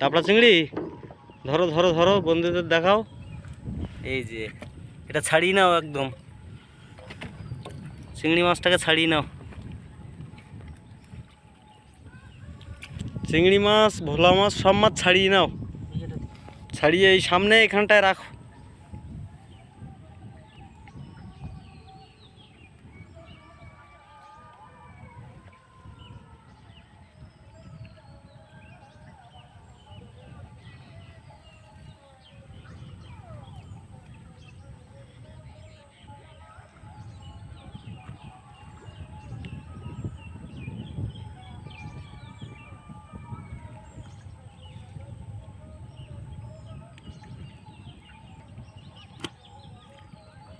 চাপড়া চিংড়ি? ধরো ধরো ধরো বন্ধুদের দেখাও। এই যে এটা ছাড়িয়ে নাও একদম। চিংড়ি মাছটাকে ছাড়িয়ে নাও। চিংড়ি মাছ ভোলা মাছ সব মাছ ছাড়িয়ে নাও। ছাড়িয়ে এই সামনে এখানটায় রাখো।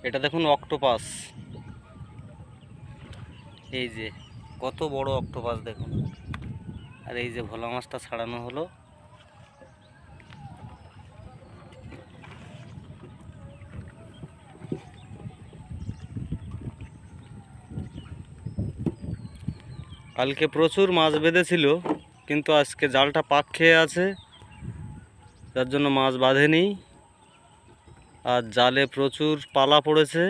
এটা দেখুন অক্টোপাস। এই যে, কত বড় অক্টোপাস দেখুন। আর এই যে ভোলা মাছটা ছাড়ানো হলো। কালকে প্রচুর মাছ বেঁধেছিল, কিন্তু আজকে জালটা পাক খেয়ে আছে, যার জন্য মাছ বাঁধেনি। আর জালে প্রচুর পালা পড়েছে।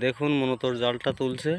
দেখুন মনোতর জালটা তুলছে।